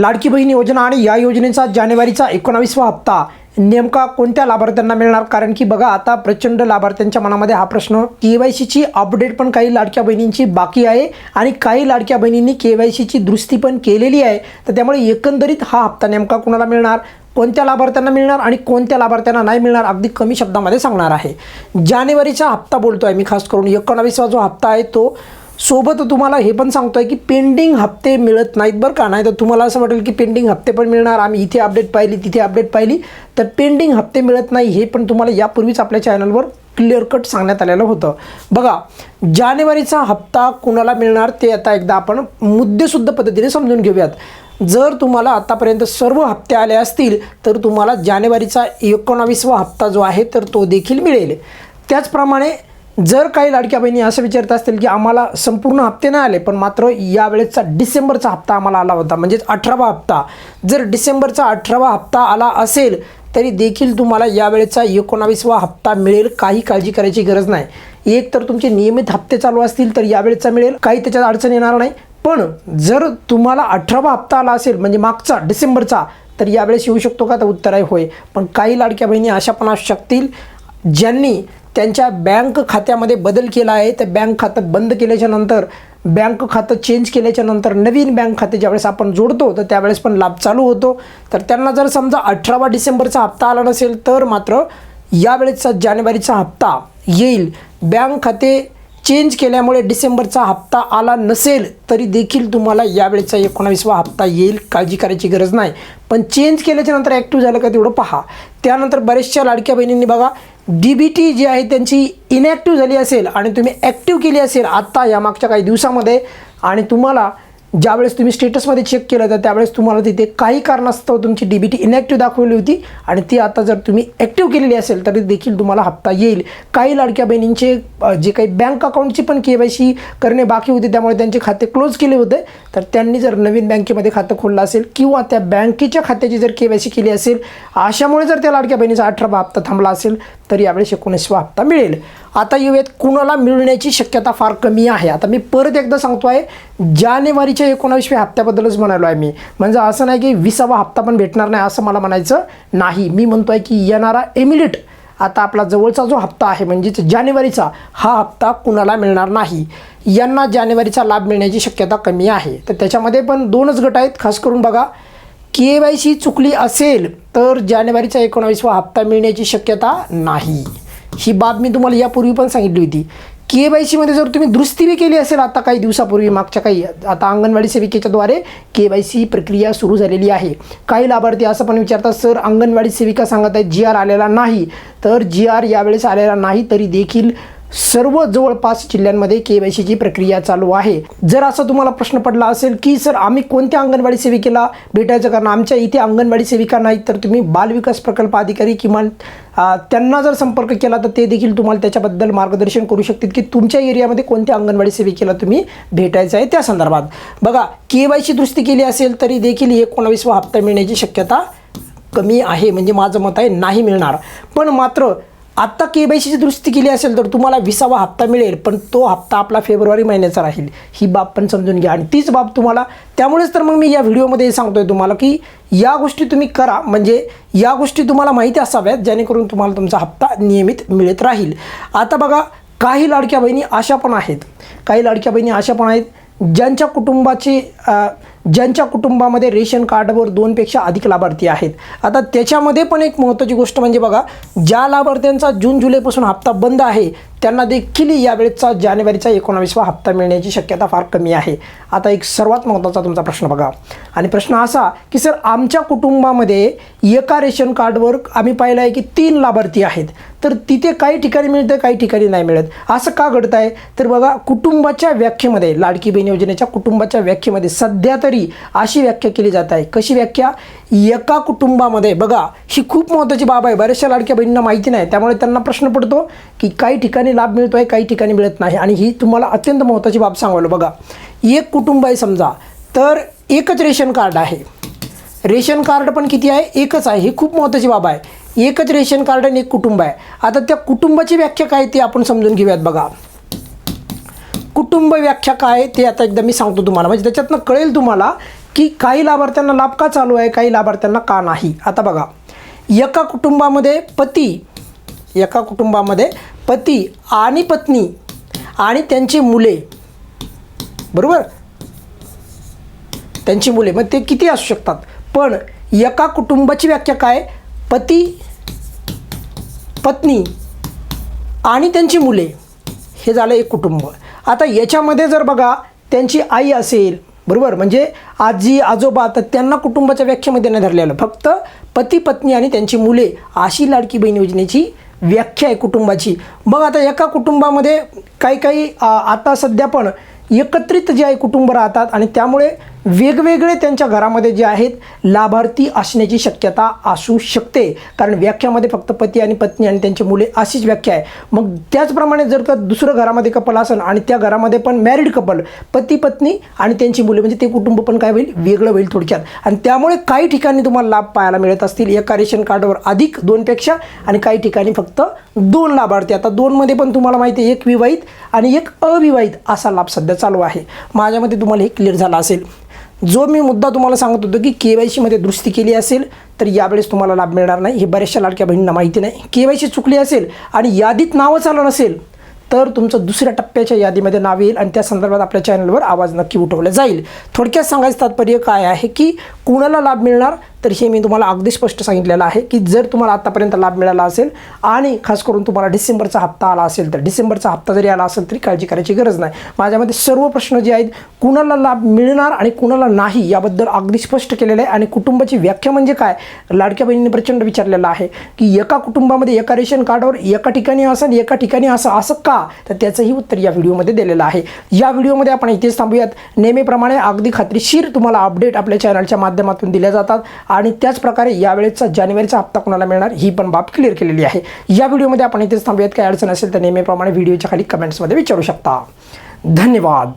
लाडकी बहीण योजना आणि या योजनेचा जानेवारीचा एकोणावीसवा हप्ता. नेमका कोणत्या लाभार्थ्यांना मिळणार? कारण की बघा आता प्रचंड लाभार्थ्यांच्या मनामध्ये हा प्रश्न. के वाय सीची अपडेट पण काही लाडक्या बहिणींची बाकी आहे आणि काही लाडक्या बहिणींनी के वाय सीची दुरुस्ती पण केलेली आहे. तर त्यामुळे एकंदरीत हा हप्ता नेमका कुणाला मिळणार? कोणत्या लाभार्थ्यांना मिळणार आणि कोणत्या लाभार्थ्यांना नाही मिळणार? अगदी कमी शब्दामध्ये सांगणार आहे. जानेवारीचा हप्ता बोलतो आहे मी खास करून एकोणावीसवा जो हप्ता आहे तो. सोबत तुम्हाला हे पण सांगतोय की पेंडिंग हप्ते मिळत नाहीत बरं का. नाही तर तुम्हाला असं वाटेल की पेंडिंग हप्ते पण मिळणार आम्ही इथे अपडेट पाहिली तिथे अपडेट पाहिली. तर पेंडिंग हप्ते मिळत नाही हे पण तुम्हाला यापूर्वीच आपल्या चॅनलवर क्लिअर कट सांगण्यात आलेलं होतं. बघा जानेवारीचा हप्ता कुणाला मिळणार ते आता एकदा आपण मुद्देसुद्ध पद्धतीने समजून घेऊयात. जर तुम्हाला आतापर्यंत सर्व हप्ते आले असतील तर तुम्हाला जानेवारीचा एकोणावीसवा हप्ता जो आहे तर तो देखील मिळेल. त्याचप्रमाणे जर काही लाडक्या बहिणी असं विचारत असतील की आम्हाला संपूर्ण हप्ते नाही आले पण मात्र यावेळेचा डिसेंबरचा हप्ता आम्हाला आला होता म्हणजेच अठरावा हप्ता. जर डिसेंबरचा अठरावा हप्ता आला असेल तरी देखील तुम्हाला यावेळेचा एकोणावीसवा हप्ता मिळेल काही काळजी करायची गरज नाही. एक तर तुमचे नियमित हप्ते चालू असतील तर यावेळेचा मिळेल काही त्याच्यात अडचण येणार नाही. पण जर तुम्हाला अठरावा हप्ता आला असेल म्हणजे मागचा डिसेंबरचा तर यावेळेस येऊ शकतो का? तर उत्तर आहे होय. पण काही लाडक्या बहिणी अशा पण असू शकतील ज्यांनी त्यांच्या बँक खात्यामध्ये बदल केला आहे. तर बँक खातं बंद केल्याच्यानंतर बँक खातं चेंज केल्याच्यानंतर नवीन बँक खाते ज्यावेळेस आपण जोडतो तर त्यावेळेस पण लाभ चालू होतो. तर त्यांना जर समजा अठरावा डिसेंबरचा हप्ता आला नसेल तर मात्र यावेळेचा जानेवारीचा हप्ता येईल. बँक खाते चेंज केल्यामुळे डिसेंबरचा हप्ता आला नसेल तरी देखील तुम्हाला यावेळेचा एकोणावीसवा हप्ता येईल. काळजी करायची गरज नाही. पण चेंज केल्याच्यानंतर ॲक्टिव्ह झालं का तेवढं पहा. त्यानंतर बऱ्याचशा लाडक्या बहिणींनी बघा डी बी टी जी आहे त्यांची इनॅक्टिव्ह झाली असेल आणि तुम्ही ॲक्टिव्ह केली असेल आत्ता या मागच्या काही दिवसामध्ये आणि तुम्हाला ज्यावेळेस तुम्ही स्टेटसमध्ये चेक केलं तर त्यावेळेस तुम्हाला तिथे काही कारणास्तव तुमची डी बी टी इनॅक्टिव्ह दाखवली होती आणि ती आता जर तुम्ही ॲक्टिव्ह केलेली असेल तरी देखील तुम्हाला हप्ता येईल. काही लाडक्या बहिणींचे जे काही बँक अकाउंटची पण के वाय सी करणे बाकी होते त्यामुळे त्यांचे खाते क्लोज केले होते. तर त्यांनी जर नवीन बँकेमध्ये खातं खोललं असेल किंवा त्या बँकेच्या खात्याची जर के वाय सी केली असेल अशामुळे जर त्या लाडक्या बहिणीचा अठरावा हप्ता थांबला असेल तर यावेळेस एकोणीसवा हप्ता मिळेल. आता येऊयात कुणाला मिळण्याची शक्यता फार कमी आहे. आता मी परत एकदा सांगतो आहे जानेवारीच्या एकोणावीसव्या हप्त्याबद्दलच म्हणालो आहे मी. म्हणजे असं नाही की विसावा हप्ता पण भेटणार नाही असं मला म्हणायचं नाही. मी म्हणतो आहे की येणारा एमिलिट आता आपला जवळचा जो हप्ता आहे म्हणजेच जानेवारीचा हा हप्ता कुणाला मिळणार नाही? यांना जानेवारीचा लाभ मिळण्याची शक्यता कमी आहे. तर त्याच्यामध्ये पण दोनच गट आहेत. खास करून बघा के वाय सी चुकली असेल तर जानेवारीचा एकोणावीसवा हप्ता मिळण्याची शक्यता नाही. ही बाब मी तुम्हाला यापूर्वी पण सांगितली होती. के वाय सीमध्ये जर तुम्ही दुरुस्ती बी केली असेल आता काही दिवसापूर्वी मागच्या काही आता अंगणवाडी सेविकेच्याद्वारे के वाय सी प्रक्रिया सुरू झालेली आहे. काही लाभार्थी असं पण विचारतात सर अंगणवाडी सेविका सांगत आहेत जी आर आलेला नाही. तर जी आर यावेळेस आलेला नाही तरी देखील सर्व जवळपास जिल्ह्यांमध्ये के वाय सीची प्रक्रिया चालू आहे. जर असा तुम्हाला प्रश्न पडला असेल की सर आम्ही कोणत्या अंगणवाडी सेविकेला भेटायचं? कारण आमच्या इथे अंगणवाडी सेविका नाही तर तुम्ही बालविकास प्रकल्प अधिकारी किमान त्यांना जर संपर्क केला तर ते देखील तुम्हाला त्याच्याबद्दल मार्गदर्शन करू शकतील की तुमच्या एरियामध्ये कोणत्या अंगणवाडी सेविकेला तुम्ही भेटायचं आहे त्या संदर्भात. बघा के वाय सी दुरुस्ती केली असेल तरी देखील एकोणावीसवा हप्ता मिळण्याची शक्यता कमी आहे. म्हणजे माझं मत आहे नाही मिळणार. पण मात्र आत्ता के बाय सीची दुरुस्ती केली असेल तर तुम्हाला विसावा हप्ता मिळेल पण तो हप्ता आपला फेब्रुवारी महिन्याचा राहील. ही बाब पण समजून घ्या. आणि तीच बाब तुम्हाला त्यामुळेच तर मग मी या व्हिडिओमध्ये सांगतोय तुम्हाला की या गोष्टी तुम्ही करा. म्हणजे या गोष्टी तुम्हाला माहिती असाव्यात जेणेकरून तुम्हाला तुमचा हप्ता नियमित मिळत राहील. आता बघा काही लाडक्या बहिणी अशा पण आहेत. काही लाडक्या बहिणी अशा पण आहेत ज्यांच्या कुटुंबाची ज्यांच्या कुटुंबामध्ये रेशन कार्डवर दोनपेक्षा अधिक लाभार्थी आहेत. आता त्याच्यामध्ये पण एक महत्त्वाची गोष्ट म्हणजे बघा ज्या लाभार्थ्यांचा जून जुलैपासून हप्ता बंद आहे त्यांना देखील यावेळेचा जानेवारीचा एकोणावीसवा हप्ता मिळण्याची शक्यता फार कमी आहे. आता एक सर्वात महत्त्वाचा तुमचा प्रश्न बघा. आणि प्रश्न असा की सर आमच्या कुटुंबामध्ये एका रेशन कार्डवर आम्ही पाहिलं आहे की तीन लाभार्थी आहेत. तर तिथे काही ठिकाणी मिळतं काही ठिकाणी नाही मिळत. असं का घडत आहे तर बघा कुटुंबाच्या व्याख्येमध्ये लाडकी बहीण योजनेच्या कुटुंबाच्या व्याख्येमध्ये सध्या तरी अशी व्याख्या केली जात आहे. कशी व्याख्या? एका कुटुंबामध्ये बघा ही खूप महत्त्वाची बाब आहे. बऱ्याचशा लाडक्या बहिणींना माहिती नाही त्यामुळे त्यांना प्रश्न पडतो की काही ठिकाणी लाभ मिळतो आहे काही ठिकाणी मिळत नाही. आणि ही तुम्हाला अत्यंत महत्त्वाची बाब सांगायला बघा. एक कुटुंब आहे समजा तर एकच रेशन कार्ड आहे. रेशन कार्ड पण किती आहे? एकच आहे. ही खूप महत्त्वाची बाब आहे. एकच रेशन कार्ड आणि एक कुटुंब आहे. आता त्या कुटुंबाची व्याख्या काय ते आपण समजून घेऊयात बघा. कुटुंब व्याख्या काय ते आता एकदा मी सांगतो तुम्हाला. म्हणजे त्याच्यातनं कळेल तुम्हाला की काही लाभार्थ्यांना लाभ का चालू आहे काही लाभार्थ्यांना का नाही. आता बघा. एका कुटुंबामध्ये पती एका कुटुंबामध्ये पती आणि पत्नी आणि त्यांची मुले. बरोबर? त्यांची मुले. मग ते किती असू शकतात? पण एका कुटुंबाची व्याख्या काय? पती पत्नी आणि त्यांची मुले. हे झालं एक कुटुंब. आता याच्यामध्ये जर बघा त्यांची आई असेल बरोबर? म्हणजे आजी आजोबा तर त्यांना कुटुंबाच्या व्याख्येमध्ये नाही धरलेलं. फक्त पती पत्नी आणि त्यांची मुले अशी लाडकी बहीण योजनेची व्याख्या आहे कुटुंबाची. मग आता एका कुटुंबामध्ये काही काही आता सध्या पण एकत्रित जे आहे कुटुंब राहतात आणि त्यामुळे वेगवेगळे त्यांच्या घरामध्ये जे आहेत लाभार्थी असण्याची शक्यता असू शकते. कारण व्याख्यामध्ये फक्त पती आणि पत्नी आणि त्यांची मुले अशीच व्याख्या आहे. मग त्याचप्रमाणे जर का दुसरं घरामध्ये कपल असेल आणि त्या घरामध्ये पण मॅरिड कपल पती पत्नी आणि त्यांची मुले म्हणजे ते कुटुंब पण काय होईल? वेगळं होईल थोडक्यात. आणि त्यामुळे काही ठिकाणी तुम्हाला लाभ पाहायला मिळत असतील. एका रेशन कार्डवर अधिक दोनपेक्षा आणि काही ठिकाणी फक्त दोन लाभार्थी. आता दोनमध्ये पण तुम्हाला माहिती आहे एक विवाहित आणि एक अविवाहित असा लाभ सध्या चालू आहे. माझ्यामध्ये तुम्हाला हे क्लिअर झाला असेल. जो मी मुद्दा तुम्हाला सांगत होतो की के वाय सीमध्ये दुरुस्ती केली असेल तर यावेळेस तुम्हाला लाभ मिळणार नाही. हे बऱ्याचशा लाडक्या बहिणींना माहिती नाही. के वाय सी चुकली असेल आणि यादीत नावच आलं नसेल तर तुमचं दुसऱ्या टप्प्याच्या यादीमध्ये नाव येईल आणि त्या संदर्भात आपल्या चॅनलवर आवाज नक्की उठवला जाईल. थोडक्यात सांगायचं तात्पर्य काय आहे की कुणाला लाभ मिळणार? तर हे मी तुम्हाला अगदी स्पष्ट सांगितलेलं आहे की जर तुम्हाला आतापर्यंत लाभ मिळाला असेल आणि खास करून तुम्हाला डिसेंबरचा हप्ता आला असेल तर डिसेंबरचा हप्ता जरी आला असेल तरी काळजी करायची गरज नाही. माझ्यामध्ये सर्व प्रश्न जे आहेत कुणाला लाभ मिळणार आणि कुणाला नाही याबद्दल अगदी स्पष्ट केलेलं आहे. आणि कुटुंबाची व्याख्या म्हणजे काय? लाडक्या बहिणीने प्रचंड विचारलेलं आहे की एका कुटुंबामध्ये एका रेशन कार्डवर एका ठिकाणी असं एका ठिकाणी असं असं का? तर त्याचंही उत्तर या व्हिडिओमध्ये दिलेलं आहे. या व्हिडिओमध्ये आपण इथेच थांबूयात. नेहमीप्रमाणे अगदी खात्रीशीर तुम्हाला अपडेट आपल्या चॅनलच्या माध्यमातून दिल्या जातात. आणि त्याचप्रकारे यावेळेचा जानेवारीचा हप्ता कोणाला मिळणार ही पण बाब क्लिअर केलेली आहे. या व्हिडिओमध्ये आपण इथेच थांबूयात. काही अडचण असेल तर नेहमीप्रमाणे व्हिडिओच्या खाली कमेंट्समध्ये विचारू शकता. धन्यवाद.